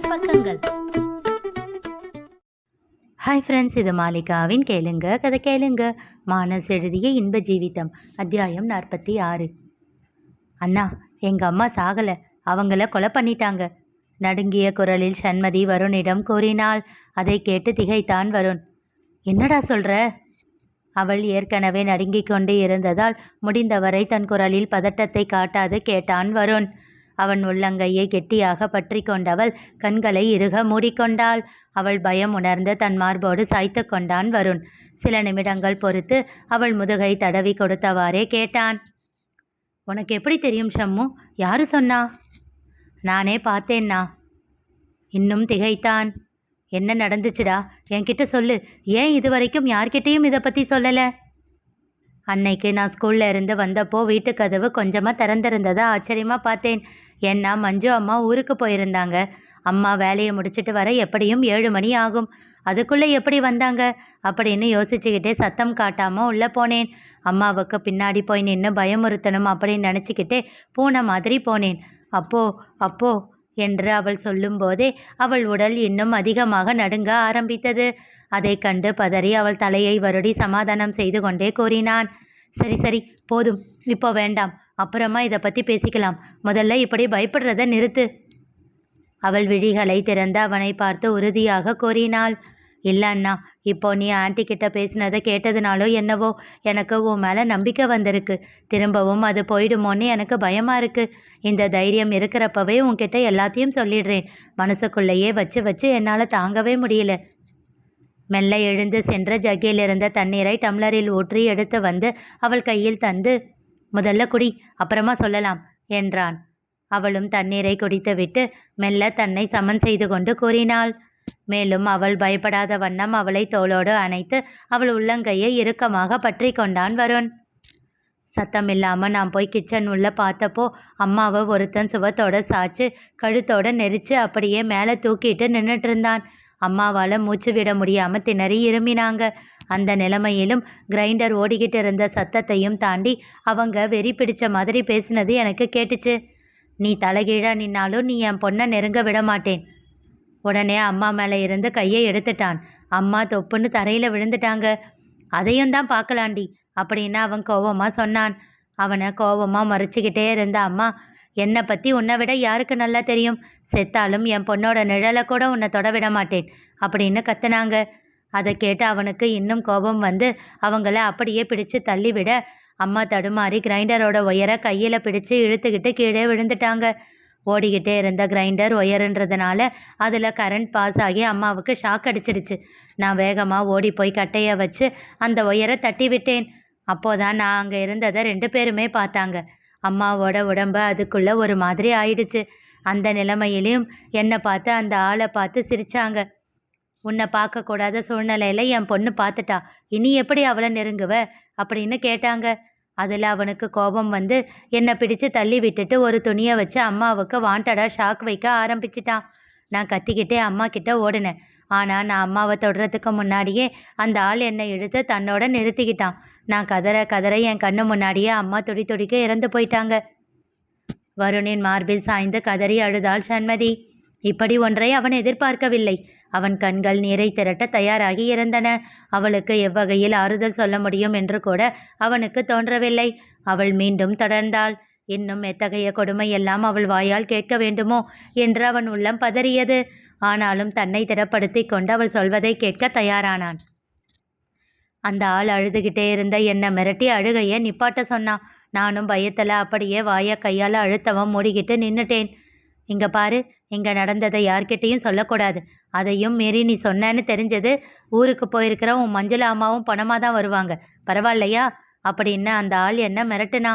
Plus பக்கங்கள். Hi friends இது மாலிகாவின் கேளுங்க கதை கேளுங்க. மானஸ் எழுதிய இன்ப ஜீவிதம் அத்தியாயம் நாற்பத்தி ஆறு. அண்ணா எங்கள் அம்மா சாகலை. அவங்கள கொலை பண்ணிட்டாங்க. நடுங்கிய குரலில் சண்மதி வருணிடம் கூறினாள் அதை கேட்டு திகைத்தான் வருண். என்னடா சொல்ற? அவள் ஏற்கனவே நடுங்கிக் கொண்டு இருந்ததால் முடிந்தவரை தன் குரலில் பதட்டத்தை காட்டாது கேட்டான் வருண். அவன் உள்ளங்கையை கெட்டியாக பற்றி கொண்டவள் கண்களை இறுக மூடிக்கொண்டாள். அவள் பயம் உணர்ந்து தன் மார்போடு சாய்த்து கொண்டான் வருண். சில நிமிடங்கள் பொறுத்து அவள் முதுகை தடவி கொடுத்தவாறே கேட்டான் உனக்கு எப்படி தெரியும் ஷம்மு? யாரு சொன்னா? நானே பார்த்தேன்னா. இன்னும் திகைத்தான். என்ன நடந்துச்சுடா? என்கிட்ட சொல்லு. ஏன் இது வரைக்கும் யார்கிட்டயும் இதை பற்றி சொல்லலை? அன்னைக்கு நான் ஸ்கூல்ல இருந்து வந்தப்போ வீட்டு கதவு கொஞ்சமாக திறந்திருந்ததா ஆச்சரியமாக பார்த்தேன். ஏன்னா மஞ்சு அம்மா ஊருக்கு போயிருந்தாங்க. அம்மா வேலையை முடிச்சிட்டு வர எப்படியும் ஏழு மணி ஆகும். அதுக்குள்ளே எப்படி வந்தாங்க? அப்படின்னு யோசிச்சுக்கிட்டே சத்தம் காட்டாமல் உள்ளே போனேன். அம்மாவுக்கு பின்னாடி போய் நின்று பயமுறுத்தணும் அப்படின்னு நினச்சிக்கிட்டே பூனை மாதிரி போனேன். அப்போ அப்போ என்று அவள் சொல்லும்போதே அவள் உடல் இன்னும் அதிகமாக நடுங்க ஆரம்பித்தது. அதை கண்டு பதறி அவள் தலையை வருடி சமாதானம் செய்து கொண்டே கூறினான். சரி சரி போதும். இப்போ வேண்டாம். அப்புறமா இதை பற்றி பேசிக்கலாம். முதல்ல இப்படி பயப்படுறத நிறுத்து. அவள் விழிகளை திறந்து அவனை பார்த்து உறுதியாக கூறினாள். இல்லை அண்ணா இப்போ நீ ஆண்டி கிட்ட பேசினதை கேட்டதுனாலோ என்னவோ எனக்கு உன் மேலே நம்பிக்கை வந்திருக்கு. திரும்பவும் அது போயிடுமோன்னு எனக்கு பயமாக இருக்கு. இந்த தைரியம் இருக்கிறப்பவே உன்கிட்ட எல்லாத்தையும் சொல்லிடுறேன். மனசுக்குள்ளேயே வச்சு வச்சு என்னால் தாங்கவே முடியல. மெல்ல எழுந்து சென்ற ஜக்கில் தண்ணீரை டம்ளரில் ஊற்றி எடுத்து வந்து அவள் கையில் தந்து முதல்ல குடி அப்புறமா சொல்லலாம் என்றான். அவளும் தண்ணீரை குடித்துவிட்டு மெல்ல தன்னை சமன் செய்து கொண்டு கூறினாள். மேலும் அவள் பயப்படாத வண்ணம் அவளை தோளோடு அணைத்து அவள் உள்ளங்கையை இறுக்கமாக பற்றி கொண்டான் வருண். சத்தமில்லாமல் நான் போய் கிச்சன் உள்ள பார்த்தப்போ அம்மாவை ஒருத்தன் சுவத்தோட சாச்சு கழுத்தோட நெரிச்சு அப்படியே மேலே தூக்கிட்டு நின்றுட்டு இருந்தான். அம்மாவால் மூச்சு விட முடியாமல் திணறி இருமினாங்க. அந்த நிலைமையிலும் கிரைண்டர் ஓடிக்கிட்டு இருந்த சத்தத்தையும் தாண்டி அவங்க வெறி பிடிச்ச மாதிரி பேசினது எனக்கு கேட்டுச்சு. நீ தலைகீழாக நின்னாலும் நீ என் பொண்ணை நெருங்க விட மாட்டேன். உடனே அம்மா மேலே இருந்து கையை எடுத்துட்டான். அம்மா தொப்புன்னு தரையில் விழுந்துட்டாங்க. அதையும் தான் பார்க்கலாண்டி அப்படின்னு அவன் கோவமாக சொன்னான். அவனை கோவமாக மறைச்சிக்கிட்டே இருந்த அம்மா என்னை பற்றி உன்னை விட யாருக்கு நல்லா தெரியும்? செத்தாலும் என் பொண்ணோட நிழலை கூட உன்னை தொட விட மாட்டேன் அப்படின்னு கத்துனாங்க. அதை கேட்டு அவனுக்கு இன்னும் கோபம் வந்து அவங்கள அப்படியே பிடிச்சு தள்ளிவிட அம்மா தடுமாறி கிரைண்டரோட ஒயரை கையில் பிடிச்சு இழுத்துக்கிட்டு கீழே விழுந்துட்டாங்க. ஓடிக்கிட்டே இருந்த கிரைண்டர் ஒயருன்றதுனால அதில் கரண்ட் பாஸ் ஆகி அம்மாவுக்கு ஷாக் அடிச்சிடுச்சு. நான் வேகமாக ஓடி போய் கட்டையை வச்சு அந்த ஒயரை தட்டி விட்டேன் அப்போதான் நான் அங்கே இருந்ததை ரெண்டு பேருமே பார்த்தாங்க. அம்மாவோட உடம்பு அதுக்குள்ளே ஒரு மாதிரி ஆயிடுச்சு. அந்த நிலைமையிலையும் என்னை பார்த்து அந்த ஆளை பார்த்து சிரித்தாங்க உன்னை பார்க்கக்கூடாத சூழ்நிலையில் என் பொண்ணு பார்த்துட்டா. இனி எப்படி அவளை நெருங்குவ? அப்படின்னு கேட்டாங்க. அதில் அவனுக்கு கோபம் வந்து என்னை பிடிச்சு தள்ளி விட்டுட்டு ஒரு துணியை வச்சு அம்மாவுக்கு வாண்டடாக ஷாக் வைக்க ஆரம்பிச்சிட்டான். நான் கத்திக்கிட்டே அம்மா கிட்ட ஓடினேன். ஆனால் நான் அம்மாவை தொடுறதுக்கு முன்னாடியே அந்த ஆள் என்னை இழுத்து தன்னோட நிறுத்திக்கிட்டான். நான் கதற கதற என் கண்ணு முன்னாடியே அம்மா துடி துடிக்க இறந்து போயிட்டாங்க. வருணின் மார்பில் சாய்ந்து கதறி அழுதாள் சண்மதி. இப்படி ஒன்றை அவன் எதிர்பார்க்கவில்லை. அவன் கண்கள் நீரை திரட்ட தயாராகி இருந்தன. அவளுக்கு எவ்வகையில் ஆறுதல் சொல்ல முடியும் என்று கூட அவனுக்கு தோன்றவில்லை. அவள் மீண்டும் தொடர்ந்தாள். இன்னும் எத்தகைய கொடுமை எல்லாம் அவள் வாயால் கேட்க வேண்டுமோ என்று அவன் உள்ளம் பதறியது. ஆனாலும் தன்னை திடப்படுத்தி கொண்டு அவள் சொல்வதை கேட்க தயாரானான். அந்த ஆள் அழுதுகிட்டே இருந்த என்னை மிரட்டி அழுகையை நிப்பாட்ட சொன்னான். நானும் பயத்தில் அப்படியே வாயை கையால் அழுத்தவன் மூடிக்கிட்டு நின்னுட்டேன். இங்கே பாரு இங்கே நடந்ததை யார்கிட்டேயும் சொல்லக்கூடாது. அதையும் மீறி நீ சொன்னேன்னு தெரிஞ்சது ஊருக்கு போயிருக்கிற உன் மஞ்சள் அம்மாவும் பணமாக தான் வருவாங்க. பரவாயில்லையா? அப்படின்னு அந்த ஆள் என்ன மிரட்டுனா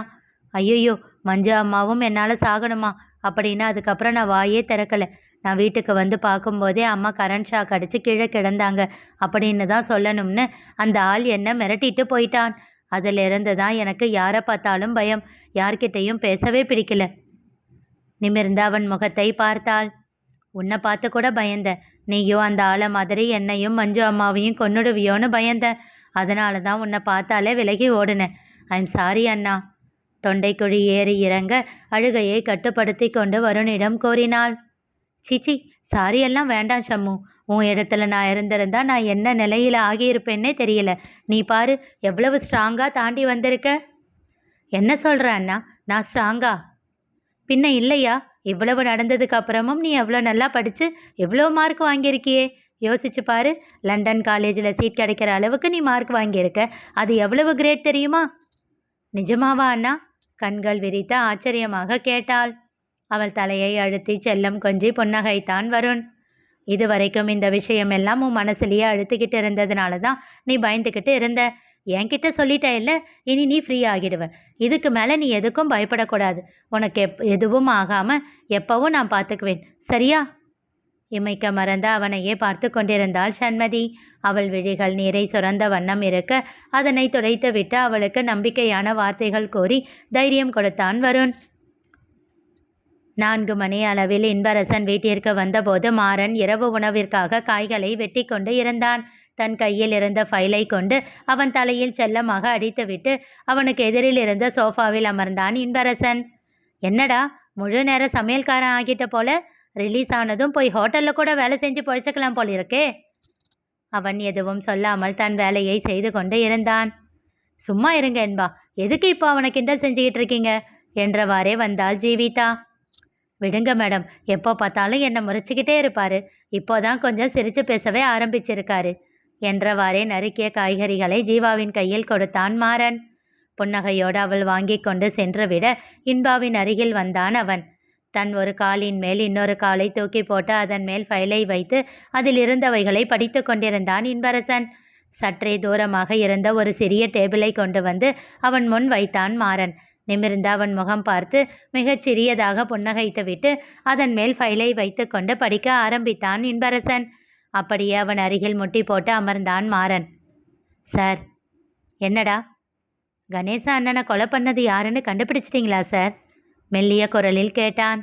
ஐயோ மஞ்சு அம்மாவும் என்னால் சாகணுமா? அப்படின்னு அதுக்கப்புறம் நான் வாயே திறக்கலை. நான் வீட்டுக்கு வந்து பார்க்கும்போதே அம்மா கரண்ட் ஷாக் அடித்து கீழே கிடந்தாங்க. அப்படின்னு தான் சொல்லணும்னு அந்த ஆள் என்ன மிரட்டிட்டு போயிட்டான். அதிலிருந்து தான் எனக்கு யாரை பார்த்தாலும் பயம். யார்கிட்டையும் பேசவே பிடிக்கல. நிமிர்ந்து அவன் முகத்தை பார்த்தாள். உன்னை பார்த்து கூட பயந்த. நீயோ அந்த ஆளை மாதிரி என்னையும் மஞ்சு அம்மாவையும் கொன்னுடுவியோன்னு பயந்த. அதனால தான் உன்னை பார்த்தாலே விலகி ஓடுனேன். ஐம் சாரி அண்ணா. தொண்டைக்குழி ஏறி இறங்க அழுகையை கட்டுப்படுத்தி கொண்டு வருணிடம் கோரினாள் சிச்சி சாரி எல்லாம் வேண்டாம் ஷம்மு உன் இடத்துல நான் இருந்திருந்தா நான் என்ன நிலையில் ஆகியிருப்பேன்னே தெரியல. நீ பாரு எவ்வளவு ஸ்ட்ராங்காக தாண்டி வந்திருக்க? என்ன சொல்கிற அண்ணா? நான் ஸ்ட்ராங்கா பின்ன இல்லையா? இவ்வளவு நடந்ததுக்கு அப்புறமும் நீ எவ்வளோ நல்லா படித்து எவ்வளோ மார்க் வாங்கியிருக்கியே? யோசிச்சு பாரு. லண்டன் காலேஜில் சீட் கிடைக்கிற அளவுக்கு நீ மார்க் வாங்கியிருக்க. அது எவ்வளவு கிரேட் தெரியுமா? நிஜமாவா அண்ணா? கண்கள் விரித்த ஆச்சரியமாக கேட்டாள். அவள் தலையை அழுத்தி செல்லம் கொஞ்சி புன்னகைத்தான் வருண். இதுவரைக்கும் இந்த விஷயமெல்லாம் உன் மனசுலேயே அழுத்திக்கிட்டு இருந்ததுனால தான் நீ பயந்துக்கிட்டு இருந்த. என்கிட்ட சொல்லிட்ட இல்லை? இனி நீ ஃப்ரீ ஆகிடுவ. இதுக்கு மேலே நீ எதுக்கும் பயப்படக்கூடாது. உனக்கு எப் எதுவும் ஆகாமல் எப்பவும் நான் பார்த்துக்குவேன் சரியா? இமைக்க மறந்த அவனையே பார்த்து கொண்டிருந்தாள் சண்மதி. அவள் விழிகள் நீரை சுரந்த வண்ணம் இருக்க அதனை துடைத்துவிட்டு அவளுக்கு நம்பிக்கையான வார்த்தைகள் கூறி தைரியம் கொடுத்தான் வருண். நான்கு மணி அளவில் இன்பரசன் வீட்டிற்கு வந்தபோது மாறன் இரவு உணவிற்காக காய்களை வெட்டி கொண்டு இருந்தான். தன் கையில் இருந்த ஃபைலை கொண்டு அவன் தலையில் செல்லமாக அடித்துவிட்டு அவனுக்கு எதிரில் இருந்த சோஃபாவில் அமர்ந்தான் இன்பரசன். என்னடா முழு நேர சமையல்காரன் ஆகிட்ட போல? ரிலீஸ் ஆனதும் போய் ஹோட்டலில் கூட வேலை செஞ்சு பொழைச்சிக்கலாம் போல இருக்கே. அவன் எதுவும் சொல்லாமல் தன் வேலையை செய்து கொண்டு இருந்தான். சும்மா இருங்க என்பா எதுக்கு இப்போ அவனை கிண்டல் செஞ்சுக்கிட்டு இருக்கீங்க? என்றவாறே வந்தாள் ஜீவிதா. விடுங்க மேடம் எப்போ பார்த்தாலும் என்னை முறைச்சிக்கிட்டே இருப்பாரு. இப்போதான் கொஞ்சம் சிரிச்சு பேசவே ஆரம்பிச்சிருக்காரு. என்றவாறே நறுக்கிய காய்கறிகளை ஜீவாவின் கையில் கொடுத்தான் மாறன் புன்னகையோடு அவள் வாங்கி கொண்டு சென்றுவிட இன்பாவின் அருகில் வந்தான் அவன். தன் ஒரு காலின் மேல் இன்னொரு காலை தூக்கி போட்டு அதன் மேல் ஃபைலை வைத்து அதில் இருந்தவைகளை படித்து கொண்டிருந்தான் இன்பரசன். சற்றே தூரமாக இருந்த ஒரு சிறிய டேபிளை கொண்டு வந்து அவன் முன் வைத்தான் மாறன் நிமிர்ந்து அவன் முகம் பார்த்து மிகச் சிறியதாக புன்னகைத்துவிட்டு அதன் மேல் ஃபைலை வைத்துக்கொண்டு படிக்க ஆரம்பித்தான் இன்பரசன். அப்படியே அவன் அருகில் முட்டி போட்டு அமர்ந்தான் மாறன். சார் என்னடா? கணேச அண்ணனை கொலை பண்ணது யாருன்னு கண்டுபிடிச்சிட்டிங்களா சார்? மெல்லிய குரலில் கேட்டான்.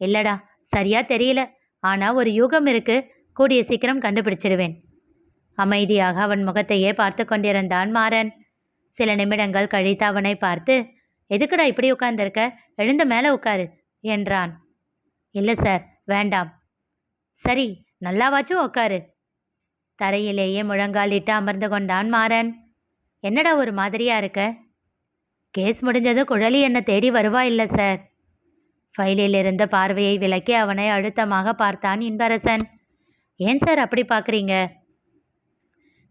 இல்லடா சரியா தெரியல. ஆனால் ஒரு யூகம் இருக்கு. கூடிய சீக்கிரம் கண்டுபிடிச்சிடுவேன். அமைதியாக அவன் முகத்தையே பார்த்து கொண்டிருந்தான் மாறன். சில நிமிடங்கள் கழித்து அவனை பார்த்து எதுக்குடா இப்படி உட்கார்ந்திருக்க? எழுந்த மேலே உட்காரு என்றான். இல்லை சார் வேண்டாம். சரி நல்லாவாச்சும் உட்காரு தரையிலேயே முழங்காலிட்டு அமர்ந்து கொண்டான் மாறன். என்னடா ஒரு மாதிரியா இருக்க? கேஸ் முடிஞ்சது குழலி என்னை தேடி வருவா இல்லை சார். ஃபைலில் இருந்த பார்வையை விலக்கி அவனை அழுத்தமாக பார்த்தான் இன்பரசன். ஏன் சார் அப்படி பார்க்குறீங்க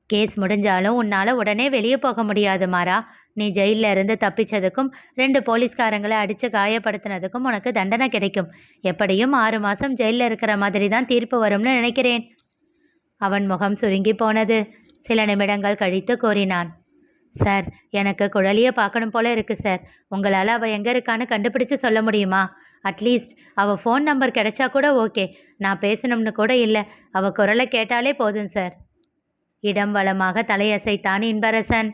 கேஸ் முடிஞ்சாலும் உன்னால் உடனே வெளியே போக முடியாது மாறா. நீ ஜெயிலில் இருந்து தப்பிச்சதுக்கும் ரெண்டு போலீஸ்காரங்களை அடித்து காயப்படுத்தினதுக்கும் உனக்கு தண்டனை கிடைக்கும். எப்படியும் ஆறு மாதம் ஜெயிலில் இருக்கிற மாதிரி தான் தீர்ப்பு வரும்னு நினைக்கிறேன். அவன் முகம் சுருங்கி போனது. சில நிமிடங்கள் கழித்து கூறினான். சார் எனக்கு குழலியை பார்க்கணும் போல இருக்கு சார். உங்களால் அவள் எங்கே இருக்கான்னு கண்டுபிடிச்சு சொல்ல முடியுமா? அட்லீஸ்ட் அவள் ஃபோன் நம்பர் கிடைச்சா கூட ஓகே. நான் பேசணும்னு கூட இல்லை. அவள் குரலை கேட்டாலே போதும் சார். இடம் வளமாக தலையசைத்தான் இன்பரசன்.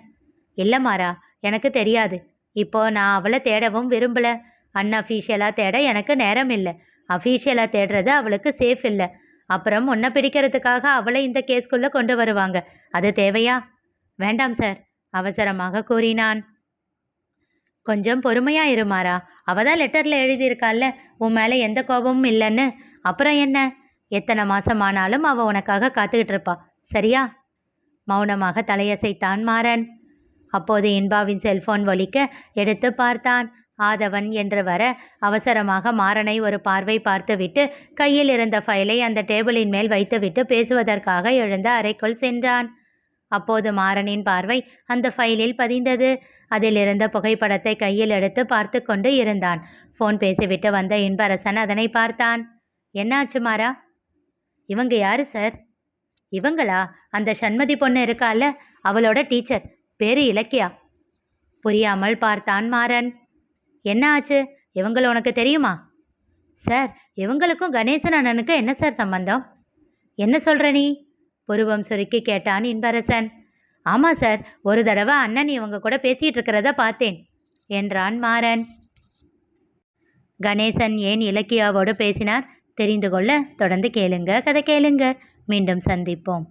இல்லை மாறா. எனக்கு தெரியாது. இப்போ நான் அவளை தேடவும் விரும்பல. அன்அஃபீஷியலாக தேட எனக்கு நேரம் இல்லை. அஃபீஷியலாக தேடுறது அவளுக்கு சேஃப் இல்லை. அப்புறம் உன்னை பிடிக்கிறதுக்காக அவளை இந்த கேஸ்குள்ளே கொண்டு வருவாங்க. அது தேவையா? வேண்டாம் சார் அவசரமாக கூறினான். கொஞ்சம் பொறுமையா இருமாறா அவ தான் லெட்டரில் எழுதியிருக்காள்ல. உன் மேலே எந்த கோபமும் இல்லைன்னு. அப்புறம் என்ன? எத்தனை மாதம் ஆனாலும் அவள் உனக்காக காத்துக்கிட்டு இருப்பா. சரியா? மௌனமாக தலையசைத்தான் மாறன். அப்போது இன்பாவின் செல்போன் ஒலிக்க எடுத்து பார்த்தான். ஆதவன் என்று வர அவசரமாக மாறனை ஒரு பார்வை பார்த்துவிட்டு கையில் இருந்த ஃபைலை அந்த டேபிளின் மேல் வைத்துவிட்டு பேசுவதற்காக எழுந்த அறைக்குள் சென்றான். அப்போது மாறனின் பார்வை அந்த ஃபைலில் பதிந்தது. அதில் இருந்த புகைப்படத்தை கையில் எடுத்து பார்த்து கொண்டு இருந்தான். ஃபோன் பேசிவிட்டு வந்த இன்பரசன் அதனை பார்த்தான். என்னாச்சு மாறா? இவங்க யாரு சார்? இவங்களா? அந்த சண்மதி பொண்ணு இருக்கால அவளோட டீச்சர். பேரு இலக்கியா? புரியாமல் பார்த்தான் மாறன். என்ன ஆச்சு இவங்கள உனக்கு தெரியுமா? சார் இவங்களுக்கும் கணேசன் அண்ணனுக்கும் என்ன சார் சம்பந்தம்? என்ன சொல்கிற நீ? புருவம் சுருக்கி கேட்டான் இன்பரசன். ஆமாம் சார் ஒரு தடவை அண்ணன் இவங்க கூட பேசிகிட்டு இருக்கிறத பார்த்தேன் என்றான் மாறன். கணேசன் ஏன் இலக்கியாவோடு பேசினார்? தெரிந்து கொள்ள தொடர்ந்து கேளுங்க கதை கேளுங்க. மீண்டும் சந்திப்போம்.